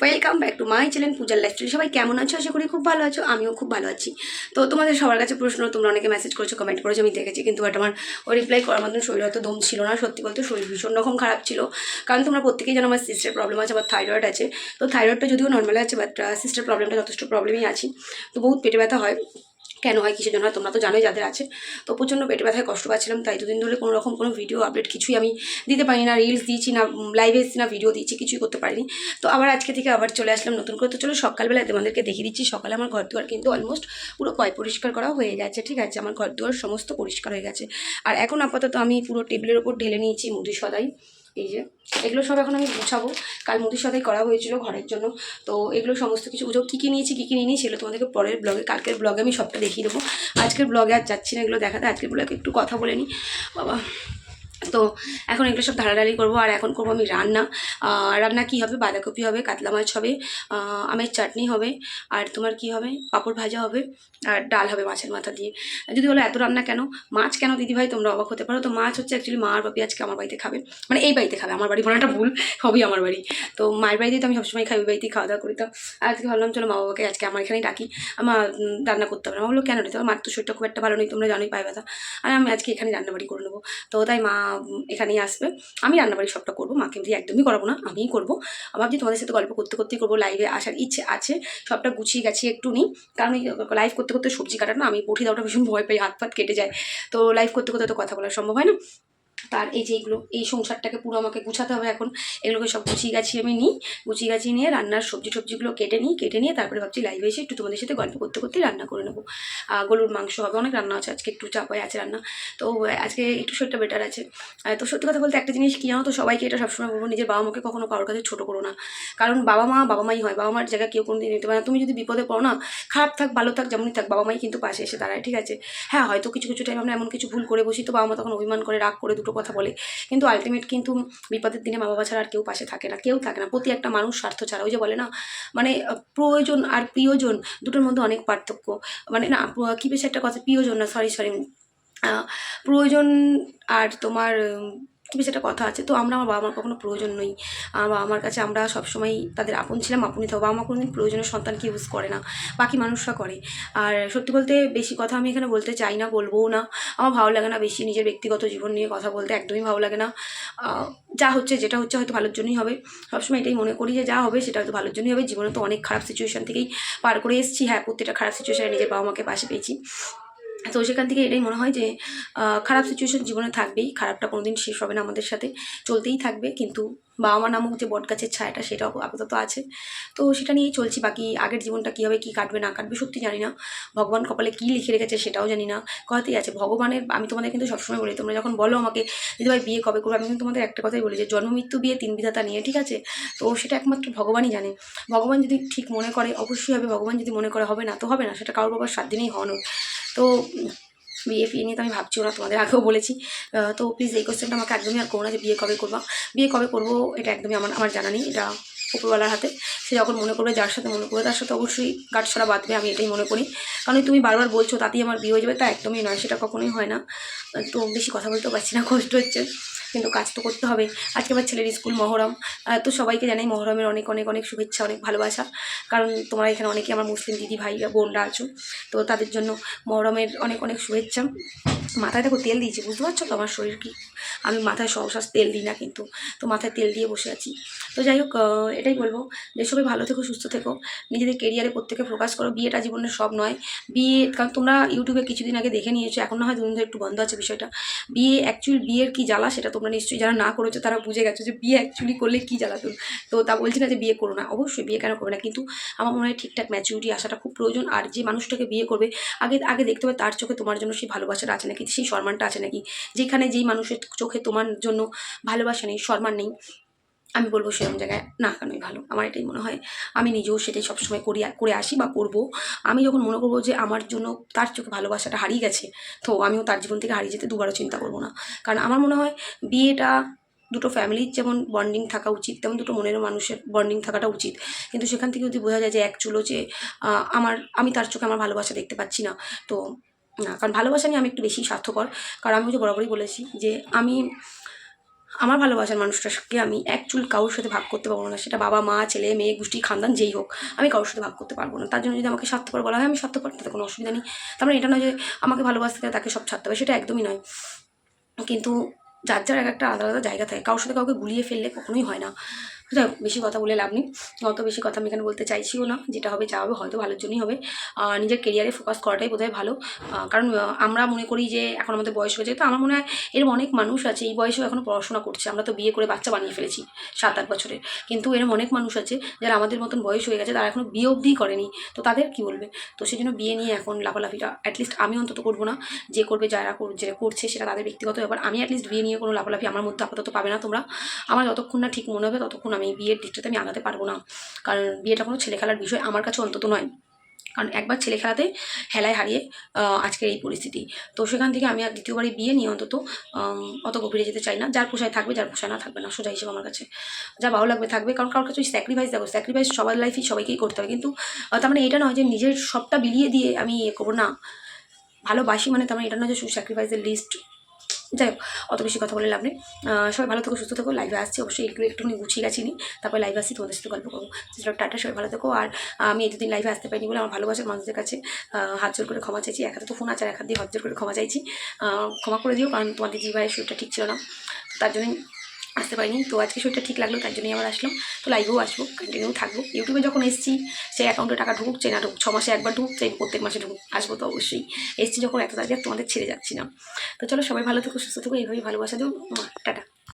Welcome back to my channel পূজার lifestyle সবাই কেমন আছো? আশা করি খুব ভালো আছো, আমিও খুব ভালো আছি। তো তোমাদের সবার কাছে প্রশ্ন, তোমরা অনেকে মেসেজ করেছ কমেন্ট করেছ, আমি দেখেছি, কিন্তু বাট আমার রিপ্লাই করার মতন শরীর হয়তো দম ছিল না। সত্যি বলতে শরীর ভীষণ রকম খারাপ ছিল। কারণ তোমরা প্রত্যেকেই জানো আমার সিস্টের প্রবলেম আছে আমার থাইরয়েড আছে। তো থাইরয়েডটা যদিও নর্মাল আছে বাট সিস্টের প্রবলেমটা যথেষ্ট প্রবলেমই আছে। তো বহুত পেটে ব্যথা হয়। কেন হয়, কিসের জন্য হয়, তোমরা তো জানোই যাদের আছে। তো প্রচণ্ড পেটে ব্যথায় কষ্ট পাচ্ছিলাম, তাই দুদিন ধরে কোনো রকম কোনো ভিডিও আপডেট কিছুই আমি দিতে পারি না রিলস দিয়েছি না লাইভে এসেছি না ভিডিও দিয়েছি, কিছুই করতে পারিনি। তো আবার আজকে থেকে আবার চলে আসলাম নতুন করে। তো চলো সকালবেলায় তোমাদেরকে দেখিয়ে দিচ্ছি, সকালে আমার ঘর দুয়ার কিন্তু অলমোস্ট পুরো পয় পরিষ্কার করা হয়ে গেছে, ঠিক আছে? আমার ঘর দুয়ার সমস্ত পরিষ্কার হয়ে গেছে। আর এখন আপাতত আমি পুরো টেবিলের ওপর ঢেলে নিয়েছি মুদি সদাই। এই যে, এগুলো সব এখন আমি গুছাবো। কাল মুদির সাথেই করা হয়েছিল ঘরের জন্য। তো এগুলো সমস্ত কিছু উজব কী কী নিয়েছি, কী কী নিয়ে সেগুলো তোমাদেরকে পরের ব্লগে, কালকের ব্লগে আমি সবটা দেখিয়ে দেবো। আজকের ব্লগে আর যাচ্ছি না এগুলো দেখাতে, আজকের ব্লগে একটু কথা বলে নিই। বাবা। তো এখন এগুলো সব ধারাধারি করব, আর এখন করব আমি রান্না। রান্না কি হবে? বাঁধাকপি হবে, কাতলা মাছ হবে আমের চাটনি হবে, আর তোমার কি হবে? পাঁপড় ভাজা হবে, আর ডাল হবে মাছের মাথা দিয়ে। যদি বলো এত রান্না কেন? মাছ কেন দিদিভাই তোমরা অবাক হতে পারো। তো মাছ হচ্ছে অ্যাকচুয়ালি মা আর বাপি আজকে আমার বাড়িতে খাবে। মানে এই বাড়িতে খাবে, আমার বাড়ি। বলাটা ভুল হবেই আমার বাড়ি। তো মায়ের বাড়িতেই তো আমি সবসময় খাই, ওই বাড়িতেই খাওয়া দাওয়া করি। তো আজকে ভাবলাম চলো মা বাবাকে আজকে আমার এখানেই ডাকি। আমার রান্না করতে হবে না। বলল, কেন দিতে মার তো শরীরটা খুব একটা ভালো নেই, তোমরা জানোই পায়ে ব্যথা। আর আমি আজকে এখানে রান্নাবাড়ি করে নেব। তো তাই মা এখানেই আসবে। আমি রান্নাবাড়ি সবটা করব, মাকে দিয়ে একদমই করাবো না, আমিই করব। আবার ভাবছি তোমাদের সাথে গল্প করতে করতেই করব লাইভে আসার ইচ্ছে আছে, সবটা গুছিয়ে গেছি একটু নিই। কারণ লাইভ করতে করতে সবজি কাটার না, আমি পঠিয়ে দেওয়াটা ভীষণ ভয় পাই হাত ফাত কেটে যায়। তো লাইভ করতে করতে তো কথা বলা সম্ভব হয় না। তার এই যে এগুলো, এই সংসারটাকে পুরো আমাকে গুছাতে হবে এখন। এগুলোকে সব গুছিয়ে গাছিয়ে আমি নিই, গুছিয়ে গাছিয়ে নিয়ে রান্নার সবজি টবজিগুলো কেটে নিই, কেটে নিয়ে তারপরে ভাবছি লাইভে এসে একটু তোমাদের সাথে গল্প করতে করতে রান্না করে নেব। গরুর মাংস হবে, অনেক রান্না আছে, আজকে একটু চাপায় আছে রান্না। তো আজকে একটু শরীরটা বেটার আছে। তো সত্যি কথা বলতে একটা জিনিস কি জানো তো, সবাইকে এটা সবসময় বলব, নিজের বাবা মাকে কখনো কারোর কাছে ছোটো করো না। কারণ বাবা মা বাবা মাই হয়, বাবা মার জায়গায় কেউ কোনো দিন নিতে পারে না। তুমি যদি বিপদে পড়ো না, খারাপ থাক, ভালো থাক, যেমনই থাক বাবা মাই কিন্তু পাশে এসে দাঁড়ায়, ঠিক আছে? হ্যাঁ হয়তো কিছু কিছু টাইম আমরা এমন কিছু ভুল করে বসি, তো বাবা মা তখন অভিমান করে, রাগ করে, দুটো কথা বলে। কিন্তু আলটিমেট কিন্তু বিপদের দিনে মা বাবা ছাড়া আর কেউ পাশে থাকে না, কেউ থাকে না। প্রতি একটা মানুষ স্বার্থ ছাড়া। ওই যে বলে না মানে প্রয়োজন আর প্রিয়জন দুটোর মধ্যে অনেক পার্থক্য। মানে না কী বেশ একটা কথা, প্রিয়জন না সরি সরি প্রয়োজন আর তোমার উম, কি বেশ একটা কথা আছে। তো আমরা আমার বাবা মার কখনো প্রয়োজন নই। আমার বাবা মার কাছে আমরা সবসময় তাদের আপন ছিলাম আপনই থাকব বাবা মা কোনোদিন প্রয়োজনীয় সন্তানকে ইউজ করে না। বাকি মানুষরা করে। আর সত্যি বলতে বেশি কথা আমি এখানে বলতে চাই না বলবোও না। আমার ভালো লাগে না বেশি নিজের ব্যক্তিগত জীবন নিয়ে কথা বলতে একদমই ভালো লাগে না। যা হচ্ছে যেটা হচ্ছে হয়তো ভালোর জন্যই হবে। সবসময় এটাই মনে করি যে যা হবে সেটা হয়তো ভালোর জন্যই হবে। জীবনে তো অনেক খারাপ সিচুয়েশান থেকেই পার করে এসেছি। হ্যাঁ প্রত্যেকটা খারাপ সিচুয়েশানে নিজের বাবা মাকে পাশে পেয়েছি। তো সেখান থেকে এটাই মনে হয় যে খারাপ সিচুয়েশন জীবনে থাকবেই। খারাপটা কোনোদিন শেষ হবে না আমাদের সাথে। চলতেই থাকবে, কিন্তু বাবা মা নামক যে বট গাছের ছায়াটা সেটাও আপাতত আছে। তো সেটা নিয়েই চলছি। বাকি আগের জীবনটা কী হবে কী কাটবে, না কাটবে, সত্যি জানি না। ভগবান কপালে কী লিখে রেখেছে, সেটাও জানি না। কথাতেই আছে, ভগবানের, আমি তোমাদের কিন্তু সবসময় বলি, তোমরা যখন বলো আমাকে, দিদি ভাই, বিয়ে কবে করব? আমি কিন্তু তোমাদের একটা কথাই বলি যে, জন্ম, মৃত্যু, বিয়ে, তিন বিধাতা নিয়ে, ঠিক আছে? তো সেটা একমাত্র ভগবানই জানে। ভগবান যদি ঠিক মনে করে, অবশ্যই হবে। ভগবান যদি মনে করে, হবে না, তো হবে না। সেটা কারোর বাবার সাত দিনেই হওয়ানোর। তো বিয়ে ফিয়ে নিয়ে তো আমি ভাবছি ওরা তোমাদের আগেও বলেছি। তো প্লিজ এই কোশ্চেনটা আমাকে একদমই আর করো না যে বিয়ে কবে করব। বিয়ে কবে করব এটা একদমই আমার আমার জানা নেই। এটা উপরওয়ালার হাতে। সে যখন মনে করবে, যার সাথে মনে করবে, তার সাথে অবশ্যই গাছ ছাড়া বাঁধবে, আমি এটাই মনে করি। কারণ তুমি বারবার বলছো, তাতেই আমার বিয়ে হয়ে যাবে, তা একদমই নয়, সেটা কখনোই হয় না। তো বেশি কথা বলতেও পারছি না, কষ্ট হচ্ছে। কিন্তু কাজ তো করতে হবে। আজকে আমার ছেলের স্কুল মহরম। তো সবাইকে জানাই মহরমের অনেক অনেক অনেক শুভেচ্ছা, অনেক ভালোবাসা। কারণ তোমরা এখানে অনেকে আমার মুসলিম দিদি ভাই বোনরা আছো। তো তাদের জন্য মহরমের অনেক অনেক শুভেচ্ছা। মাথায় দেখো তেল দিয়েছি, বুঝতে পারছ? তো আমার শরীর কি? আমি মাথায় সহসা তেল দিই না কিন্তু, তো মাথায় তেল দিয়ে বসে আছি। তো যাই হোক এটাই বলব যে সবাই ভালো থেকো, সুস্থ থেকো। নিজেদের কেরিয়ারে প্রত্যেকে ফোকাস করো। বিয়েটা জীবনের সব নয়। বিয়ে, কারণ তোমরা ইউটিউবে কিছুদিন আগে দেখে নিয়েছো, এখন না হয় দুদিন ধরে একটু বন্ধ আছে বিষয়টা। বিয়ে অ্যাকচুয়ালি বিয়ের কি জ্বালা সেটা তোমরা নিশ্চয়ই যারা না করেছ তারা বুঝে গেছো যে বিয়ে অ্যাকচুয়ালি করলে কী জ্বালাতন তো তা বলছি না যে বিয়ে করো না। অবশ্যই বিয়ে কেন করবে না? কিন্তু আমার মনে হয় ঠিকঠাক ম্যাচুরিটি আসাটা খুব প্রয়োজন। আর যে মানুষটাকে বিয়ে করবে, আগে আগে দেখতে হবে তার চোখে তোমার জন্য সেই ভালোবাসাটা আছে নাকি সেই সম্মানটা আছে নাকি? যেখানে যেই মানুষের চোখে তোমার জন্য ভালোবাসা নেই, সম্মান নেই, আমি বলব সেরকম জায়গায়, না, কেনই ভালো? আমার এটাই মনে হয়। আমি নিজেও সেটাই সবসময় করি, করে আসি বা করব। আমি যখন মনে করব যে আমার জন্য তার চোখে ভালোবাসাটা হারিয়ে গেছে, তো আমিও তার জীবন থেকে হারিয়ে যেতে দুবারও চিন্তা করব না। কারণ আমার মনে হয় বিয়েটা দুটো ফ্যামিলির যেমন বন্ডিং থাকা উচিত, তেমন দুটো মনের মানুষের বন্ডিং থাকাটা উচিত। কিন্তু সেখান থেকে যদি বোঝা যায় যে এক চুলো যে আমার, আমি তার চোখে আমার ভালোবাসা দেখতে পাচ্ছি না, তো না, কারণ ভালোবাসা নিয়ে আমি একটু বেশি স্বার্থপর। কারণ আমি যে বরাবরই বলেছি যে আমি, আমার ভালোবাসার মানুষটাকে আমি এক চুল কারোর সাথে ভাগ করতে পারব না। সেটা বাবা, মা, ছেলে, মেয়ে, গোষ্ঠী, খানদান, যেই হোক, আমি কারোর সাথে ভাগ করতে পারব না। তার জন্য যদি আমাকে স্বার্থপর বলা হয়, আমি স্বার্থপর, তাতে কোনো অসুবিধা নেই। তার মানে এটা নয় যে আমাকে ভালোবাসতে তাকে সব ছাড়তে হবে, সেটা একদমই নয়। কিন্তু যার যার এক একটা আলাদা আলাদা জায়গা থাকে, কারোর সাথে কাউকে গুলিয়ে ফেললে কখনোই হয় না। যাই বেশি কথা বলে লাভ নেই। অত বেশি কথা আমি এখানে বলতে চাইছিও না। যেটা হবে, যা হবে, হয়তো ভালোর জন্যই হবে। নিজের কেরিয়ারে ফোকাস করাটাই বোধহয় ভালো। কারণ আমরা মনে করি যে, এখন আমাদের বয়স হয়েছে, তো আমার মনে হয় এরকম অনেক মানুষ আছে, এই বয়সেও এখনও পড়াশোনা করছে। আমরা তো বিয়ে করে বাচ্চা বানিয়ে ফেলেছি, সাত আট বছরের। কিন্তু এরকম অনেক মানুষ আছে, যারা আমাদের মতন বয়স হয়ে গেছে, তারা এখনও বিয়ে অবধিই করেনি। তো তাদের কি বলবে? তো সেই জন্য বিয়ে নিয়ে এখন লাফালাফিটা অ্যাটলিস্ট আমি অন্তত করব না। যে করবে, যারা যেটা করছে, সেটা তাদের ব্যক্তিগত ব্যাপার। আমি অ্যাটলিস্ট বিয়ে নিয়ে কোনো লাফালাফি আমার মধ্যে আপাতত পাবে না তোমরা। আমার যতক্ষণ না ঠিক মনে হবে, ততক্ষণ আমি বিয়ের দিকটাতে আমি আগাতে পারব না। কারণ বিয়েটা কোনো ছেলে খেলার বিষয় আমার কাছে অন্তত নয়। কারণ একবার ছেলে খেলাতে হেলায় হারিয়ে আজকের এই পরিস্থিতি। তো সেখান থেকে আমি আর দ্বিতীয়বারই বিয়ে নিয়ে অন্তত অত গভীরে যেতে চাই না। যার পোষায় থাকবে, যার পোষায় না থাকবে না, সোজা হিসেবে আমার কাছে। যা ভালো লাগবে, থাকবে। কারণ কারোর কাছে স্যাক্রিফাইস দেখো স্যাক্রিফাইস সবার লাইফেই সবাইকেই করতে হবে কিন্তু তার মানে এটা নয় যে নিজের সবটা বিলিয়ে দিয়ে আমি ইয়ে করব না। ভালোবাসি মানে তার মানে এটা নয় যে স্যাক্রিফাইসের লিস্ট যাই হোক, অত বেশি কথা বলে লাভ নেই। সবাই ভালো থেকো, সুস্থ থেকো। লাইভে আসছি, অবশ্যই একটু একটুখানি গুছিয়ে গেছি নি। তারপর লাইভে আসছি, তোমাদের সাথে গল্প করব। সেটা টাটা, সবাই ভালো থেকো। আর আমি এই দুদিন লাইভে আসতে পারিনি বলে আমার ভালোবাসার মানুষদের কাছে হাত জোর করে ক্ষমা চাইছি। এক তো ফোন আছে আর এক হাত দিয়ে হাত জোর করে ক্ষমা চাইছি। ক্ষমা করে দিও, কারণ তোমাদের ভাইয়ের শরীরটা ঠিক ছিল না। তার জন্যই আসতে পারিনি। তো আজকে শরীরটা ঠিক লাগল তার জন্যই আবার আসলাম। তো লাইভেও আসব কন্টিনিউ থাকব। ইউটিউবে যখন এসেছি, সেই অ্যাকাউন্টে টাকা ঢুকুক চাই না ঢুক ছ মাসে একবার ঢুকুক চাই প্রত্যেক মাসে ঢুকুক, আসব তো অবশ্যই। এসেছি যখন এত তাড়াতাড়ি তোমাদের ছেড়ে যাচ্ছি না। তো চলো সবাই ভালো থেকো, সুস্থ থেকো, এইভাবেই ভালোবাসা দেবো। টাটা।